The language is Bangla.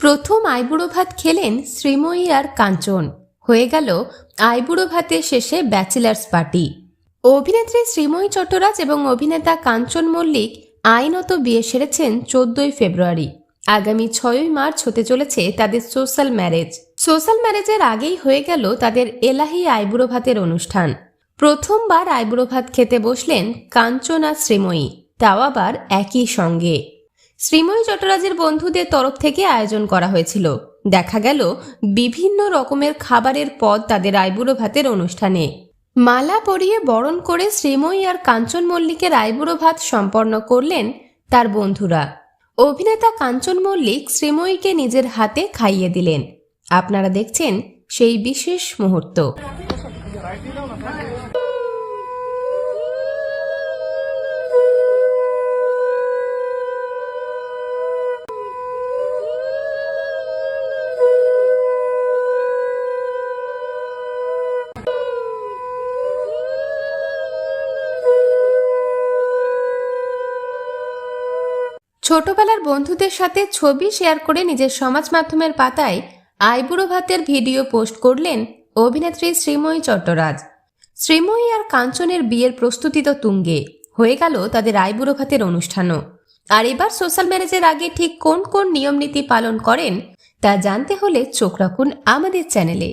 প্রথম আইবুড়ো ভাত খেলেন শ্রীময়ী আর কাঞ্চন। হয়ে গেল আইবুড়ো ভাতের শেষে ব্যাচেলার্স পার্টি। অভিনেত্রী শ্রীময়ী চট্টরাজ এবং অভিনেতা কাঞ্চন মল্লিক আইনত বিয়ে সেরেছেন চোদ্দই ফেব্রুয়ারি। আগামী ছয়ই মার্চ হতে চলেছে তাদের সোশ্যাল ম্যারেজ। সোশ্যাল ম্যারেজের আগেই হয়ে গেল তাদের এলাহি আইবুড়ো ভাতের অনুষ্ঠান। প্রথমবার আইবুড়ো ভাত খেতে বসলেন কাঞ্চন আর শ্রীময়ী, তাও আবার একই সঙ্গে। শ্রীময়ী চট্টরাজের বন্ধুদের তরফ থেকে আয়োজন করা হয়েছিল। দেখা গেল বিভিন্ন রকমের খাবারের পদ তাদের আইবুড়ো ভাতের অনুষ্ঠানে। মালা পরিয়ে বরণ করে শ্রীময়ী আর কাঞ্চন মল্লিকের আইবুড়ো ভাত সম্পন্ন করলেন তার বন্ধুরা। অভিনেতা কাঞ্চন মল্লিক শ্রীময়ীকে নিজের হাতে খাইয়ে দিলেন। আপনারা দেখছেন সেই বিশেষ মুহূর্ত। ছোটবেলার বন্ধুদের সাথে ছবি শেয়ার করে নিজের সমাজ মাধ্যমের পাতায় আইবুড়ো ভাতের ভিডিও পোস্ট করলেন অভিনেত্রী শ্রীময়ী চট্টরাজ। শ্রীময়ী আর কাঞ্চনের বিয়ের প্রস্তুতি তো তুঙ্গে। হয়ে গেল তাদের আইবুড়ো ভাতের অনুষ্ঠানও। আর এবার সোশ্যাল ম্যারেজের আগে ঠিক কোন কোন নিয়ম নীতি পালন করেন তা জানতে হলে চোখ রাখুন আমাদের চ্যানেলে।